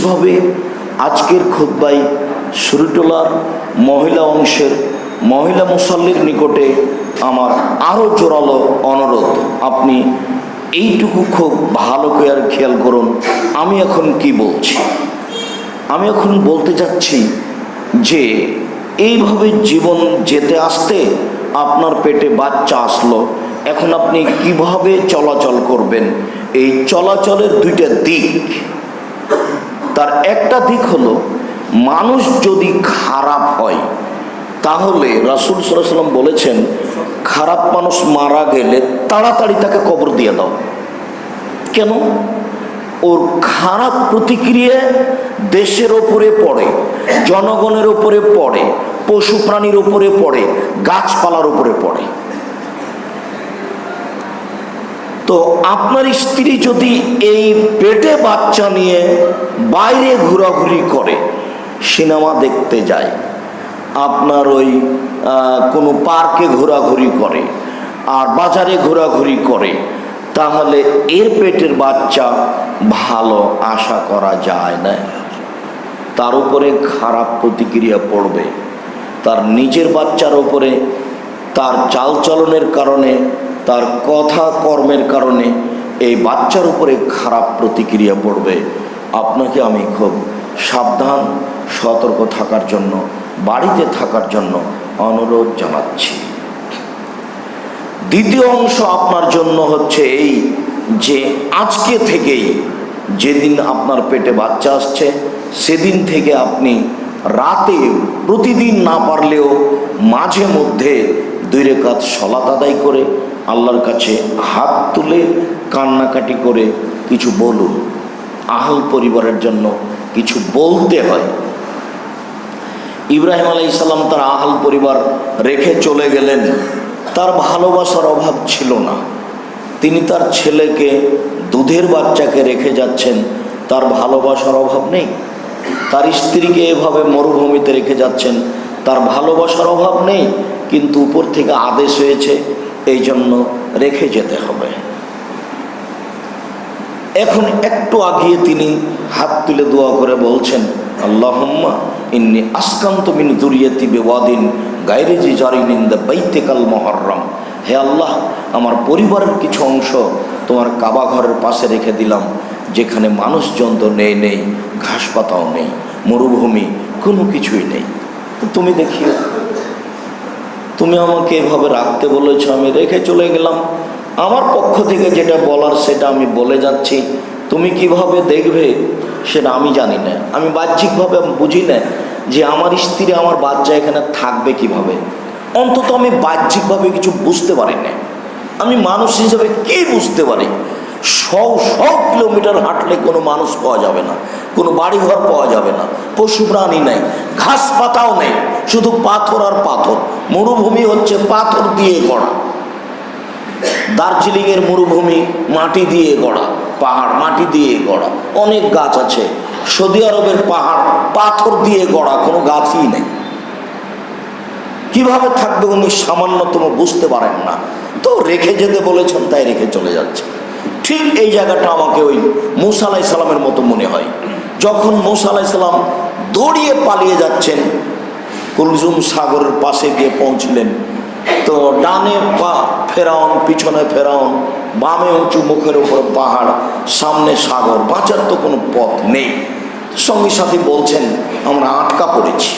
বিশেষভাবে আজকের খোদ্বাই সুরিটোলার মহিলা অংশের মহিলা মুসল্লির নিকটে আমার আরও জোরালো অনুরোধ। আপনি এইটুকু খুব ভালো করে আর খেয়াল করুন, আমি এখন কি বলছি? আমি এখন বলতে চাচ্ছি যে, এইভাবে জীবন যেতে আসতে আপনার পেটে বাচ্চা আসলো, এখন আপনি কীভাবে চলাচল করবেন? এই চলাচলের দুইটা দিক। তার একটা দিক হলো, মানুষ যদি খারাপ হয়, তাহলে রাসুল সাল্লাম বলেছেন, খারাপ মানুষ মারা গেলে তাড়াতাড়ি তাকে কবর দিয়ে দাও। কেন? ওর খারাপ প্রতিক্রিয়া দেশের ওপরে পড়ে, জনগণের উপরে পড়ে, পশু প্রাণীর ওপরে পড়ে, গাছপালার উপরে পড়ে। তো আপনার স্ত্রী যদি এই পেটে বাচ্চা নিয়ে বাইরে ঘোরাঘুরি করে, সিনেমা দেখতে যায়, আপনার ওই কোনো পার্কে ঘোরাঘুরি করে, আর বাজারে ঘোরাঘুরি করে, তাহলে এর পেটের বাচ্চা ভালো আশা করা যায় না। তার উপরে খারাপ প্রতিক্রিয়া পড়বে। তার নিজের বাচ্চার উপরে তার চালচলনের কারণে তার কথা কর্মের কারণে এই বাচ্চার উপরে খারাপ প্রতিক্রিয়া পড়বে। আপনাকে আমি খুব সাবধান, সতর্ক থাকার জন্য, বাড়িতে থাকার জন্য অনুরোধ জানাচ্ছি। দ্বিতীয় অংশ আপনার জন্য হচ্ছে এই যে আজকে থেকেই যেদিন আপনার পেটে বাচ্চা আসছে, সেদিন থেকে আপনি রাতে, প্রতিদিন না পারলেও মাঝে মধ্যে দুই রেখাত সলাত আদায় করে আল্লাহর কাছে হাত তুলে কান্নাকাটি করে কিছু বলুন। আহল পরিবারের জন্য কিছু বলতে হয়। ইব্রাহিম আলাইসাল্লাম তার আহাল পরিবার রেখে চলে গেলেন। তার ভালোবাসার অভাব ছিল না। তিনি তার ছেলেকে, দুধের বাচ্চাকে রেখে যাচ্ছেন। তার ভালোবাসার অভাব নেই। তার স্ত্রীকে এভাবে মরুভূমিতে রেখে যাচ্ছেন। তার ভালোবাসার অভাব নেই। কিন্তু উপর থেকে আদেশ হয়েছে, এই জন্য রেখে যেতে হবে। এখন একটু আগিয়ে তিনি হাত তুলে দোয়া করে বলছেন, আল্লাহম্মা ইন্নি আসকান্ত মিন দুরিয়াতি বেওয়াদিন গাইরে জি জারিন দ্য বাইতেকাল মহরম হে আল্লাহ, আমার পরিবারের কিছু অংশ তোমার কাবা ঘরের পাশে রেখে দিলাম, যেখানে মানুষজন তো নেই নেই ঘাস পাতাও নেই, মরুভূমি কোনো কিছুই নেই। তুমি দেখিও তুমি আমাকে এভাবে রাখতে বলেছ, আমি রেখে চলে গেলাম। আমার পক্ষ থেকে যেটা বলার সেটা আমি বলে যাচ্ছি। তুমি কীভাবে দেখবে সেটা আমি জানি না। আমি বাহ্যিকভাবে বুঝি না যে আমার স্ত্রী আমার বাচ্চা এখানে থাকবে কীভাবে। অন্তত আমি বাহ্যিকভাবে কিছু বুঝতে পারি না। আমি মানুষ হিসেবে কে বুঝতে পারি? শো শো কিলোমিটার হাঁটলে কোনো মানুষ পাওয়া যাবে না। কোনো বাড়িঘর পাওয়া যাবে না। পশু প্রাণী নেই। ঘাস পাতাও নেই, শুধু পাথর আর পাথর। মরুভূমি হচ্ছে পাথর দিয়ে গড়া। দার্জিলিংয়ের মরুভূমি মাটি দিয়ে গড়া, পাহাড় মাটি দিয়ে গড়া। অনেক গাছ আছে, সৌদি আরবের পাহাড় পাথর দিয়ে গড়া, কোনো গাছই নেই। কীভাবে থাকবে উনি সামান্যতম বুঝতে পারেন না। তো রেখে যেতে বলেছেন, তাই রেখে চলে যাচ্ছে। ঠিক এই জায়গাটা আমাকে ওই মুসা আলাই মতো মনে হয়। যখন মুসা আলাই সালাম দৌড়িয়ে পালিয়ে যাচ্ছেন। কুলজুম সাগরের পাশে গিয়ে পৌঁছলেন। তো ডানে পা ফেরাউন, পিছনে ফেরাউন, বামে উঁচু মুখের উপর পাহাড়, সামনে সাগর, বাঁচার তো কোনো পথ নেই। সঙ্গী সাথী বলছেন, আমরা আটকা পড়েছি।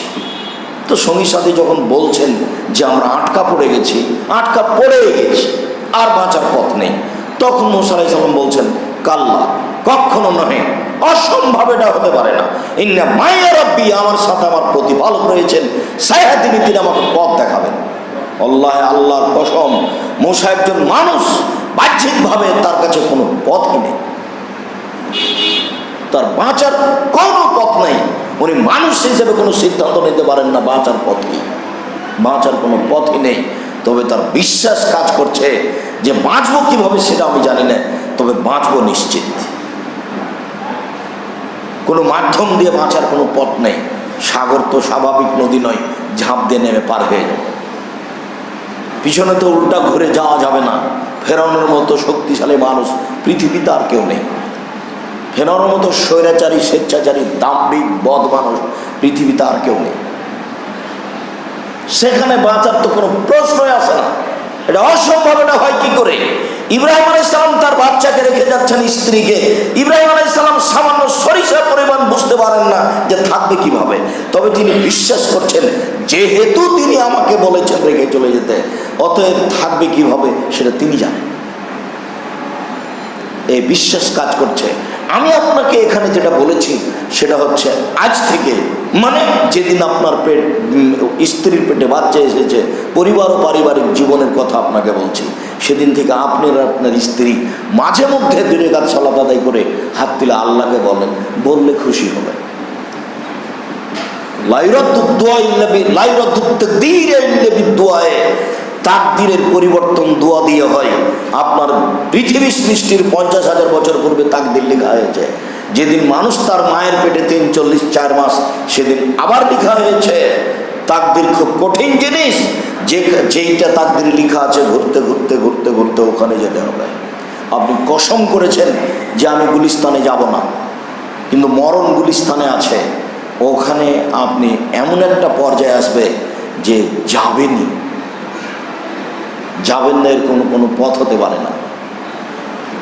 তো সঙ্গী সাথী যখন বলছেন যে, আমরা আটকা পড়ে গেছি, আটকা পড়ে গেছি, আর বাঁচার পথ নেই। তখন মোসালাই সালাম বলছেন, কাল্লা কখনো নহে, অসম্ভব এটা হতে পারে না। ইন্না মাইয়া রব্বি, আমার সাথে আমার প্রতিপালক রয়েছেন, সাইহা, তিনি তিনি আমাকে পথ দেখাবেন। আল্লাহ, আল্লাহর কসম, মোসা একজন মানুষ, বাহ্যিকভাবে তার কাছে কোনো পথই নেই। তার বাঁচার কোনো পথ নেই। উনি মানুষ হিসেবে কোনো সিদ্ধান্ত নিতে পারেন না, বাঁচার পথ কি? বাঁচার কোনো পথই নেই। তবে তার বিশ্বাস কাজ করছে যে বাঁচবো কীভাবে সেটা আমি জানি না, তবে বাঁচবো নিশ্চিত। কোনো মাধ্যম দিয়ে বাঁচার কোনো পথ নেই। সাগর তো স্বাভাবিক নদী নয়, ঝাঁপ দিয়ে নেমে পার হয়ে যাবে। পিছনে তো উল্টা ঘুরে যাওয়া যাবে না। ফেরানোর মতো শক্তিশালী মানুষ পৃথিবীতে আর কেউ নেই। ফেরানোর মতো স্বৈরাচারী, স্বেচ্ছাচারী, দাম্ভিক, বদ মানুষ পৃথিবীতে আর কেউ নেই। সেখানে বাঁচার তো কোনো প্রশ্নই আসে না। এটা অসম্ভব, এটা হয় কি করে? ইব্রাহিম আলাইসালাম তার বাচ্চাকে রেখে যাচ্ছেন স্ত্রীকে। ইব্রাহিম আলাইসালাম সামান্য পরিমাণ বুঝতে পারেন না যে থাকবে কীভাবে। তবে তিনি বিশ্বাস করছেন, যেহেতু তিনি আমাকে বলেছেন রেখে চলে যেতে, অতএব থাকবে কীভাবে সেটা তিনি জানেন। এই বিশ্বাস কাজ করছে। আমি আপনাকে এখানে যেটা বলেছি, সেটা হচ্ছে আজ থেকে মানে যেদিন আপনার পেট স্ত্রীর পেটে বাচ্চা এসেছে, পরিবার ও পারিবারিক জীবনের কথা আপনাকে বলছি, সেদিন থেকে আপনি আপনার স্ত্রী মাঝে মধ্যে দূরে গাছ সালাদ আদায় করে হাত তুলে আল্লাহকে বলেন বললে খুশি হবে। পরিবর্তন দোয়া দিয়ে হয়। আপনার পৃথিবী সৃষ্টির পঞ্চাশ হাজার বছর পূর্বে তাকদির লেখা হয়েছে। যেদিন মানুষ তার মায়ের পেটে তিন, চল্লিশ, চার মাস, সেদিন আবার লেখা হয়েছে। তাকদির খুব কঠিন জিনিস। যে যেইটা তাকদির লেখা আছে, ঘুরতে ঘুরতে ঘুরতে ঘুরতে ওখানে যেতে হবে। আপনি কসম করেছেন যে আমি গুলিস্তানে যাব না। কিন্তু মরণ গুলিস্তানে আছে। ওখানে আপনি এমন একটা পর্যায়ে আসবে যে যাবেনই। যাবেন না এর কোনো কোনো পথ হতে পারে না।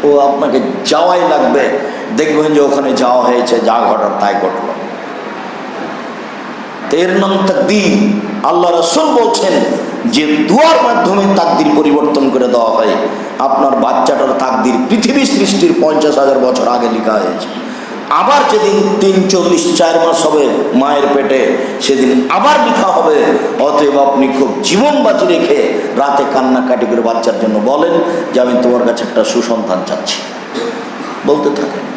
ও আপনাকে যাওয়াই লাগবে। দেখবেন যে ওখানে যাওয়া হয়েছে, যা ঘটার তাই ঘটলো। এর নাম তাকদির। আল্লাহ রসুল বলছেন যে দুয়ার মাধ্যমে তাকদির পরিবর্তন করে দেওয়া হয়। আপনার বাচ্চাটার তাকদির পৃথিবী সৃষ্টির পঞ্চাশ হাজার বছর আগে লেখা হয়েছে। আবার যেদিন তিন চল্লিশ, চার মাস হবে মায়ের পেটে, সেদিন আবার বিখা হবে। অতএব আপনি খুব জীবন বাঁচি রেখে রাতে কান্নাকাটি করে বাচ্চার জন্য বলেন যে আমি তোমার কাছে একটা সুসন্তান চাচ্ছি। বলতে থাকেন।